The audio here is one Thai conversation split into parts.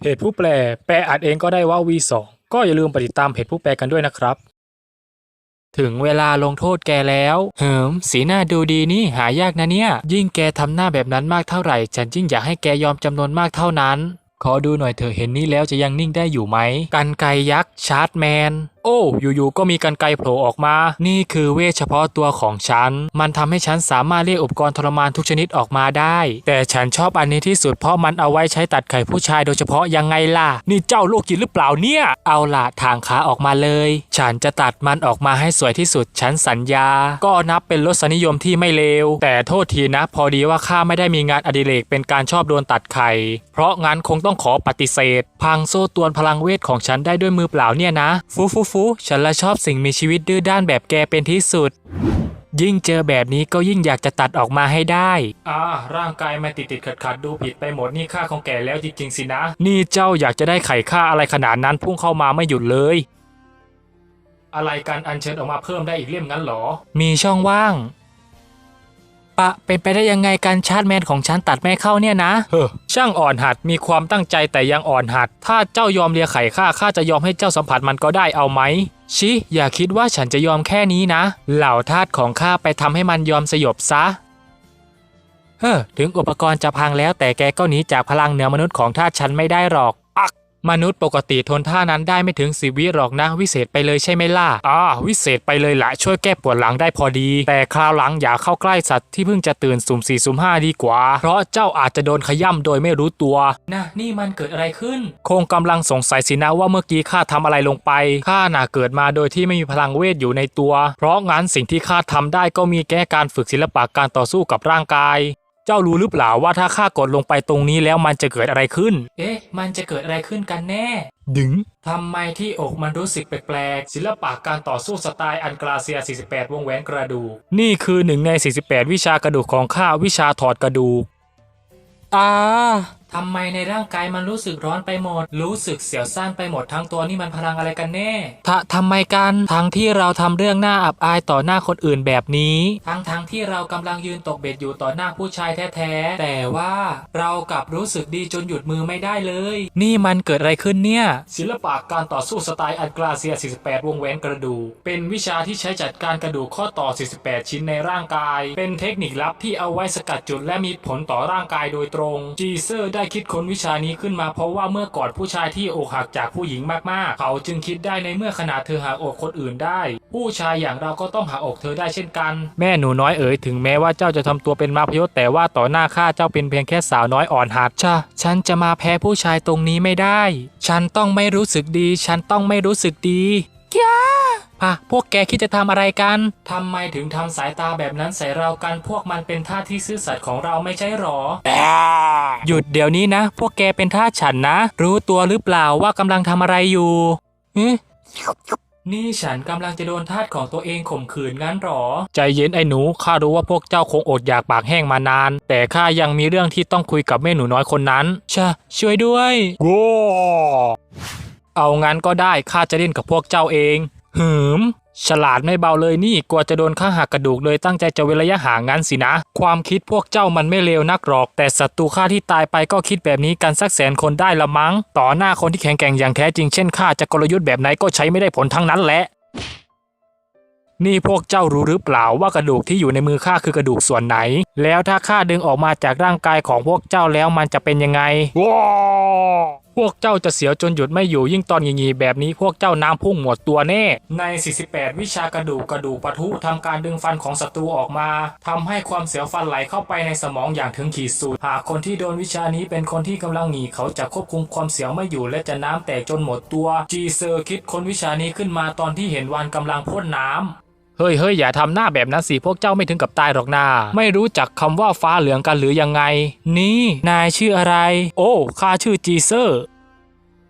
เพจผู้แปล แปลอ่านเองก็ได้ว่า V2 ก็อย่าลืมไปติดตามเพจผู้แปลกันด้วยนะครับ ถึงเวลาลงโทษแกแล้ว เหิม สีหน้าดูดีนี่หายากนะเนี่ย ยิ่งแกทำหน้าแบบนั้นมากเท่าไหร่ ฉันยิ่งอยากให้แกยอมจำนวนมากเท่านั้น ขอดูหน่อยเธอะเห็นนี่แล้วจะยังนิ่งได้อยู่ไหม กันไกยักษ์ชาร์จแมน โอ้ อยู่ๆ ก็มีกันไกโผล่ออกมา นี่คือเวทเฉพาะตัวของฉัน มันทำให้ฉันสามารถเรียกอุปกรณ์ทรมานทุกชนิดออกมาได้ แต่ฉันชอบอันนี้ที่สุดเพราะมันเอาไว้ใช้ตัดไข่ผู้ชายโดยเฉพาะยังไงล่ะ นี่เจ้าโลกจิตหรือเปล่าเนี่ย เอาล่ะทางขาออกมาเลย ฉันจะตัดมันออกมาให้สวยที่สุด ฉันสัญญา ก็นับเป็นรสนิยมที่ไม่เลว แต่โทษทีนะ พอดีว่าข้าไม่ได้มีงานอดิเรกเป็นการชอบโดนตัดไข่ เพราะงั้นคงต้องขอปฏิเสธ พังโซ่ตรวนพลังเวทของฉันได้ด้วยมือเปล่าเนี่ยนะ ฟูฟูฟูฉันละชอบสิ่งมีชีวิตดื้อด้านแบบแกเป็นที่สุด ยิ่งเจอแบบนี้ก็ยิ่งอยากจะตัดออกมาให้ได้ อ่า ร่างกายมันติดติดขัดขัดๆดูผิดไปหมดนี่ค่าของแกแล้วจริงๆสินะ นี่เจ้าอยากจะได้ไข่ค่าอะไรขนาดนั้นพุ่งเข้ามาไม่หยุดเลยอะไรกันอัญเชิญออกมาเพิ่มได้อีกเล่มงั้นเหรอ มีช่องว่าง ปะเป็นไปได้ยังไงการชาร์จแมนของฉันตัดไม่เข้าเนี่ยนะ เฮ้อช่างอ่อนหัดมีความตั้งใจแต่ยังอ่อนหัด ถ้าเจ้ายอมเลียไข่ข้าข้าจะยอมให้เจ้าสัมผัสมันก็ได้เอาไหม ชิ อย่าคิดว่าฉันจะยอมแค่นี้นะ เหล่าทาสของข้าไปทำให้มันยอมสยบซะ เฮ้อถึงอุปกรณ์จะพังแล้วแต่แกก็หนีจากพลังเหนือมนุษย์ของทาสฉันไม่ได้หรอกอัก มนุษย์ปกติทนท่านั้นได้ไม่ถึงสิวิหรอกนะวิเศษไปเลยใช่ไหมล่ะอ่าวิเศษไปเลยละช่วยแก้ปวดหลังได้พอดี แต่คราวหลังอย่าเข้าใกล้สัตว์ที่เพิ่งจะตื่นสุ่มสี่สุ่มห้าดีกว่า เพราะเจ้าอาจจะโดนขย่ำโดยไม่รู้ตัว นะนี่มันเกิดอะไรขึ้น คงกำลังสงสัยสินะว่าเมื่อกี้ข้าทำอะไรลงไปข้าน่ะเกิดมาโดยที่ไม่มีพลังเวทอยู่ในตัว เพราะงั้นสิ่งที่ข้าทำได้ก็มีแก้การฝึกศิลปะการต่อสู้กับร่างกาย เจ้ารู้หรือเปล่าว่าถ้าข้ากดลงไปตรงนี้แล้วมันจะเกิดอะไรขึ้น เอ๊ะ มันจะเกิดอะไรขึ้นกันแน่ ดึงทำไมที่อกมันรู้สึกแปลกๆศิลปะการต่อสู้สไตล์อันกราเซีย 48 วงแหวนกระดูก นี่คือหนึ่งใน 48 วิชากระดูกของข้าวิชาถอดกระดูก อ่า ทำไมในร่างกายมันรู้สึกร้อนไปหมด รู้สึกเสียวซ่านไปหมดทั้งตัวนี่มันพลังอะไรกันแน่ถ้าทำไมกันทั้งที่เราทำเรื่องน่าอับอายต่อหน้าคนอื่นแบบนี้ ทั้งทั้งที่เรากำลังยืนตกเบ็ดอยู่ต่อหน้าผู้ชายแท้ๆ แต่ว่าเรากลับรู้สึกดีจนหยุดมือไม่ได้เลย นี่มันเกิดอะไรขึ้นเนี่ย ศิลปะการต่อสู้สไตล์อันกราเซีย 48 วงแหวนกระดูก เป็นวิชาที่ใช้จัดการกระดูกข้อต่อ 48 ชิ้นในร่างกาย เป็นเทคนิคลับที่เอาไว้สกัดจุดและมีผลต่อร่างกายโดยตรงจีเซอร์ได้คิดค้นวิชานี้ขึ้นมาเพราะว่าเมื่อก่อนผู้ชายที่อกหักจากผู้หญิงมากๆ เขาจึงคิดได้ในเมื่อขนาดเธอหักอกคนอื่นได้ ผู้ชายอย่างเราก็ต้องหักอกเธอได้เช่นกัน แม่หนูน้อยเอ๋ยถึงแม้ว่าเจ้าจะทำตัวเป็นมาพยศแต่ว่าต่อหน้าข้าเจ้าเป็นเพียงแค่สาวน้อยอ่อนหัดชะฉันจะมาแพ้ผู้ชายตรงนี้ไม่ได้ ฉันต้องไม่รู้สึกดี ฉันต้องไม่รู้สึกดีก้า พะพวกแกคิดจะทำอะไรกัน ทำไมถึงทำสายตาแบบนั้นใส่เรากัน พวกมันเป็นท่าที่ซื่อสัตย์ของเราไม่ใช่หรอ หยุดเดี๋ยวนี้นะ พวกแกเป็นท่าสฉันนะ รู้ตัวหรือเปล่าว่ากำลังทำอะไรอยู่เอ๊ะนี่ฉันกำลังจะโดนทาสของตัวเองข่มขืนงั้นหรอ ใจเย็นไอ้หนู ข้ารู้ว่าพวกเจ้าคงอดอยากปากแห้งมานาน แต่ข้ายังมีเรื่องที่ต้องคุยกับแม่หนูน้อยคนนั้น ชะ ช่วยด้วยว้เอางั้นก็ได้ ข้าจะเล่นกับพวกเจ้าเอง หืม ฉลาดไม่เบาเลยนี่กลัวจะโดนข้าหักกระดูกเลยตั้งใจจะเว้นระยะห่างงั้นสินะ ความคิดพวกเจ้ามันไม่เลวนักหรอก แต่ศัตรูข้าที่ตายไปก็คิดแบบนี้กันสักแสนคนได้ละมั้ง ต่อหน้าคนที่แข็งแกร่งอย่างแท้จริงเช่นข้าจะกลยุทธ์แบบไหนก็ใช้ไม่ได้ผลทั้งนั้นแหละนี่พวกเจ้ารู้หรือเปล่าว่ากระดูกที่อยู่ในมือข้าคือกระดูกส่วนไหน แล้วถ้าข้าดึงออกมาจากร่างกายของพวกเจ้าแล้วมันจะเป็นยังไงพวกเจ้าจะเสียวจนหยุดไม่อยู่ยิ่งตอนงีๆแบบนี้พวกเจ้าน้ำพุ่งหมดตัวแน่ ใน 48 วิชากระดูกกระดูกปะทุทำการดึงฟันของศัตรูออกมาทำให้ความเสียวฟันไหลเข้าไปในสมองอย่างถึงขีดสุดหากคนที่โดนวิชานี้เป็นคนที่กำลังหนีเขาจะควบคุมความเสียวไม่อยู่ และจะน้ำแตกจนหมดตัวจีเซอร์คิดค้นวิชานี้ขึ้นมาตอนที่เห็นวันกำลังพ่นน้ำ เฮ้ยเฮ้ยอย่าทำหน้าแบบนั้นสิพวกเจ้าไม่ถึงกับตายหรอกนาไม่รู้จักคำว่าฟ้าเหลืองกันหรือยังไง นี่ นายชื่ออะไร โอ้ข้าชื่อจีเซอร์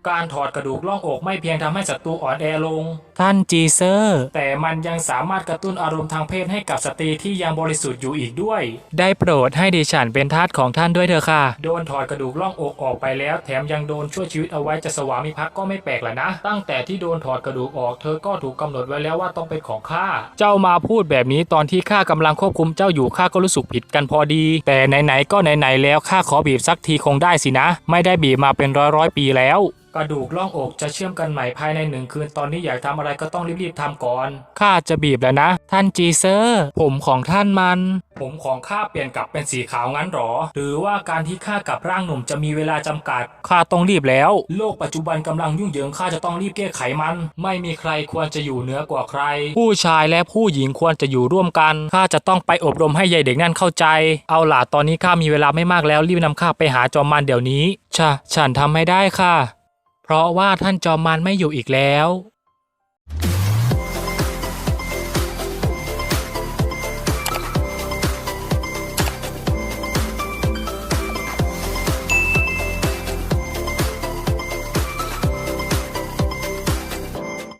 การถอดกระดูกล่องอกไม่เพียงทำให้ศัตรูอ่อนแอลง ท่านจีเซอร์ แต่มันยังสามารถกระตุ้นอารมณ์ทางเพศให้กับสตรีที่ยังบริสุทธิ์อยู่อีกด้วย ได้โปรดให้ดิฉันเป็นทาสของท่านด้วยเถอะค่ะ โดนถอดกระดูกล่องอกออกไปแล้ว แถมยังโดนช่วยชีวิตเอาไว้จะสวามิภักดิ์ก็ไม่แปลกแหละนะ ตั้งแต่ที่โดนถอดกระดูกออกเธอก็ถูกกำหนดไว้แล้วว่าต้องเป็นของข้า เจ้ามาพูดแบบนี้ตอนที่ข้ากำลังควบคุมเจ้าอยู่ข้าก็รู้สึกผิดกันพอดี แต่ไหนๆก็ไหนๆแล้วข้าขอบีบสักทีคงได้สินะ ไม่ได้บีบมาเป็นร้อยร้อยๆปีแล้วกระดูกล่องอกจะเชื่อมกันใหม่ภายในหนึ่งคืน ตอนนี้อยากทำอะไรก็ต้องรีบๆทำก่อน ข้าจะบีบแล้วนะ ท่านจีเซอร์ ผมของท่านมัน ผมของข้าเปลี่ยนกลับเป็นสีขาวงั้นหรอ หรือว่าการที่ข้ากลับร่างหนุ่มจะมีเวลาจำกัด ข้าต้องรีบแล้ว โลกปัจจุบันกำลังยุ่งเหยิงข้าจะต้องรีบแก้ไขมัน ไม่มีใครควรจะอยู่เหนือกว่าใคร ผู้ชายและผู้หญิงควรจะอยู่ร่วมกัน ข้าจะต้องไปอบรมให้ยายเด็กนั่นเข้าใจ เอาล่ะตอนนี้ข้ามีเวลาไม่มากแล้วรีบนำข้าไปหาจอมมันเดี๋ยวนี้ชะฉันทำไม่ได้ค่ะ เพราะว่าท่านจอมมารไม่อยู่อีกแล้ว